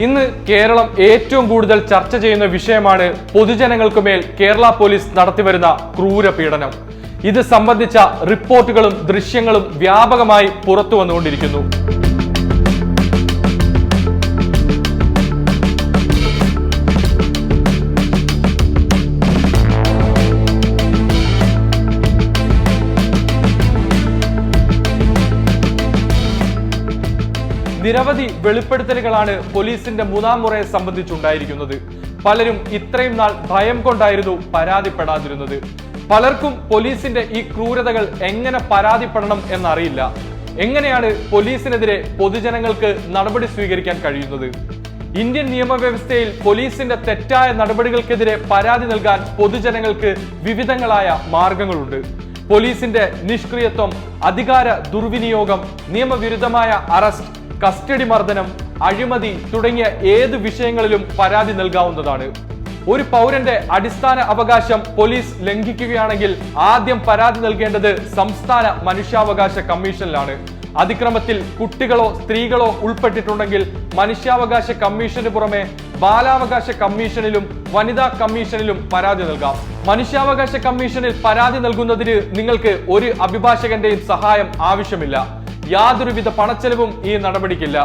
ഇന്ന് കേരളം ഏറ്റവും കൂടുതൽ ചർച്ച ചെയ്യുന്ന വിഷയമാണ് പൊതുജനങ്ങൾക്ക് മേൽ കേരള പോലീസ് നടത്തിവരുന്ന ക്രൂര പീഡനം ഇത് സംബന്ധിച്ച റിപ്പോർട്ടുകളും ദൃശ്യങ്ങളും വ്യാപകമായി പുറത്തു വന്നുകൊണ്ടിരിക്കുന്നു നിരവധി വെളിപ്പെടുത്തലുകളാണ് പോലീസിന്റെ മൂന്നാം മുറയെ സംബന്ധിച്ചുണ്ടായിരിക്കുന്നത്. പലരും ഇത്രയും നാൾ ഭയം കൊണ്ടായിരുന്നു പരാതിപ്പെടാതിരുന്നത്. പലർക്കും പോലീസിന്റെ ഈ ക്രൂരതകൾ എങ്ങനെ പരാതിപ്പെടണം എന്നറിയില്ല. എങ്ങനെയാണ് പോലീസിനെതിരെ പൊതുജനങ്ങൾക്ക് നടപടി സ്വീകരിക്കാൻ കഴിയുന്നത്? ഇന്ത്യൻ നിയമവ്യവസ്ഥയിൽ പോലീസിന്റെ തെറ്റായ നടപടികൾക്കെതിരെ പരാതി നൽകാൻ പൊതുജനങ്ങൾക്ക് വിവിധങ്ങളായ മാർഗങ്ങളുണ്ട്. പോലീസിന്റെ നിഷ്ക്രിയത്വം അധികാര ദുർവിനിയോഗം നിയമവിരുദ്ധമായ അറസ്റ്റ് കസ്റ്റഡി മർദ്ദനം അഴിമതി തുടങ്ങിയ ഏത് വിഷയങ്ങളിലും പരാതി നൽകാവുന്നതാണ്. ഒരു പൗരന്റെ അടിസ്ഥാന അവകാശം പോലീസ് ലംഘിക്കുകയാണെങ്കിൽ ആദ്യം പരാതി നൽകേണ്ടത് സംസ്ഥാന മനുഷ്യാവകാശ കമ്മീഷനിലാണ്. അതിക്രമത്തിൽ കുട്ടികളോ സ്ത്രീകളോ ഉൾപ്പെട്ടിട്ടുണ്ടെങ്കിൽ മനുഷ്യാവകാശ കമ്മീഷന് പുറമെ ബാലാവകാശ കമ്മീഷനിലും വനിതാ കമ്മീഷനിലും പരാതി നൽകാം. മനുഷ്യാവകാശ കമ്മീഷനിൽ പരാതി നൽകുന്നതിന് നിങ്ങൾക്ക് ഒരു അഭിഭാഷകന്റെയും സഹായം ആവശ്യമില്ല. യാതൊരുവിധ പണച്ചെലവും ഈ നടപടിക്കില്ല.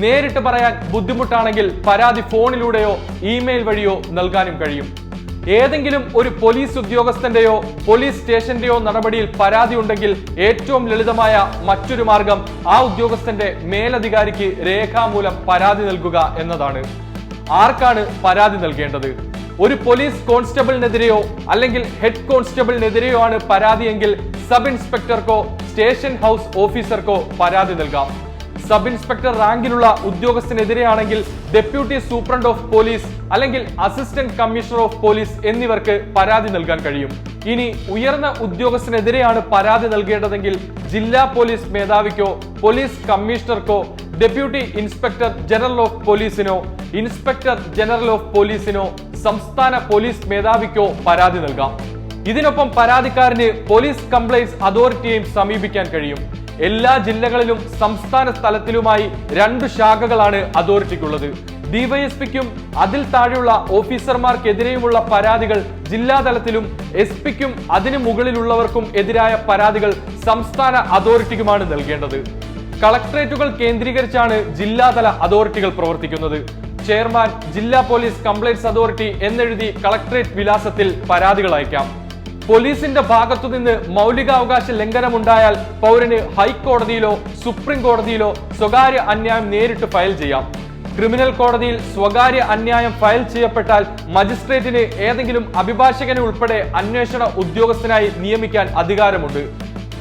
നേരിട്ട് പറയാൻ ബുദ്ധിമുട്ടാണെങ്കിൽ പരാതി ഫോണിലൂടെയോ ഇമെയിൽ വഴിയോ നൽകാനും കഴിയും. ഏതെങ്കിലും ഒരു പോലീസ് ഉദ്യോഗസ്ഥന്റെയോ പോലീസ് സ്റ്റേഷന്റെയോ നടപടിയിൽ പരാതി ഉണ്ടെങ്കിൽ ഏറ്റവും ലളിതമായ മറ്റൊരു മാർഗം ആ ഉദ്യോഗസ്ഥന്റെ മേലധികാരിക്ക് രേഖാമൂലം പരാതി നൽകുക എന്നതാണ്. ആർക്കാണ് പരാതി നൽകേണ്ടത്? ഒരു പോലീസ് കോൺസ്റ്റബിളിനെതിരെയോ അല്ലെങ്കിൽ ഹെഡ് കോൺസ്റ്റബിളിനെതിരെയോ ആണ് പരാതിയെങ്കിൽ സബ് ഇൻസ്പെക്ടർക്കോ സ്റ്റേഷൻ ഹൗസ് ഓഫീസർക്കോ പരാതി നൽകാം. സബ് ഇൻസ്പെക്ടർ റാങ്കിലുള്ള ഉദ്യോഗസ്ഥനെതിരെയാണെങ്കിൽ ഡെപ്യൂട്ടി സൂപ്രണ്ട് ഓഫ് പോലീസ് അല്ലെങ്കിൽ അസിസ്റ്റന്റ് കമ്മീഷണർ ഓഫ് പോലീസ് എന്നിവർക്ക് പരാതി നൽകാൻ കഴിയും. ഇനി ഉയർന്ന ഉദ്യോഗസ്ഥനെതിരെയാണ് പരാതി നൽകേണ്ടതെങ്കിൽ ജില്ലാ പോലീസ് മേധാവിക്കോ പോലീസ് കമ്മീഷണർക്കോ ഡെപ്യൂട്ടി ഇൻസ്പെക്ടർ ജനറൽ ഓഫ് പോലീസിനോ ഇൻസ്പെക്ടർ ജനറൽ ഓഫ് പോലീസിനോ സംസ്ഥാന പോലീസ് മേധാവിക്കോ പരാതി നൽകാം. ഇതിനൊപ്പം പരാതിക്കാരന് പോലീസ് കംപ്ലൈൻസ് അതോറിറ്റിയെയും സമീപിക്കാൻ കഴിയും. എല്ലാ ജില്ലകളിലും സംസ്ഥാന തലത്തിലുമായി രണ്ട് ശാഖകളാണ് അതോറിറ്റിക്കുള്ളത്. ഡിവൈഎസ്പിക്കും അതിൽ താഴെയുള്ള ഓഫീസർമാർക്കെതിരെയുമുള്ള പരാതികൾ ജില്ലാതലത്തിലും എസ് പിക്കും അതിനു മുകളിലുള്ളവർക്കും എതിരായ പരാതികൾ സംസ്ഥാന അതോറിറ്റിക്കുമാണ് നൽകേണ്ടത്. കളക്ടറേറ്റുകൾ കേന്ദ്രീകരിച്ചാണ് ജില്ലാതല അതോറിറ്റികൾ പ്രവർത്തിക്കുന്നത്. ചെയർമാൻ ജില്ലാ പോലീസ് കംപ്ലൈൻസ് അതോറിറ്റി എന്നെഴുതി കളക്ടറേറ്റ് വിലാസത്തിൽ പരാതികൾ അയക്കാം. പോലീസിന്റെ ഭാഗത്തുനിന്ന് മൗലികാവകാശ ലംഘനമുണ്ടായാൽ പൗരന് ഹൈക്കോടതിയിലോ സുപ്രീം കോടതിയിലോ സ്വകാര്യ അന്യായം നേരിട്ട് ഫയൽ ചെയ്യാം. ക്രിമിനൽ കോടതിയിൽ സ്വകാര്യ അന്യായം ഫയൽ ചെയ്യപ്പെട്ടാൽ മജിസ്ട്രേറ്റിന് ഏതെങ്കിലും അഭിഭാഷകനെ ഉൾപ്പെടെ അന്വേഷണ ഉദ്യോഗസ്ഥനായി നിയമിക്കാൻ അധികാരമുണ്ട്.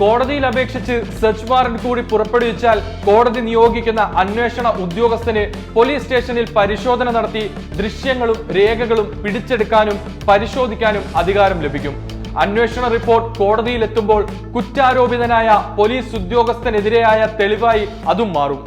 കോടതിയിൽ അപേക്ഷിച്ച് സെർച്ച് വാറന്റ് കൂടി പുറപ്പെടുവിച്ചാൽ കോടതി നിയോഗിക്കുന്ന അന്വേഷണ ഉദ്യോഗസ്ഥന് പോലീസ് സ്റ്റേഷനിൽ പരിശോധന നടത്തി ദൃശ്യങ്ങളും രേഖകളും പിടിച്ചെടുക്കാനും പരിശോധിക്കാനും അധികാരം ലഭിക്കും. അന്വേഷണ റിപ്പോർട്ട് കോടതിയിലെത്തുമ്പോൾ കുറ്റാരോപിതനായ പോലീസ് ഉദ്യോഗസ്ഥനെതിരെയായ തെളിവായി അതും മാറും.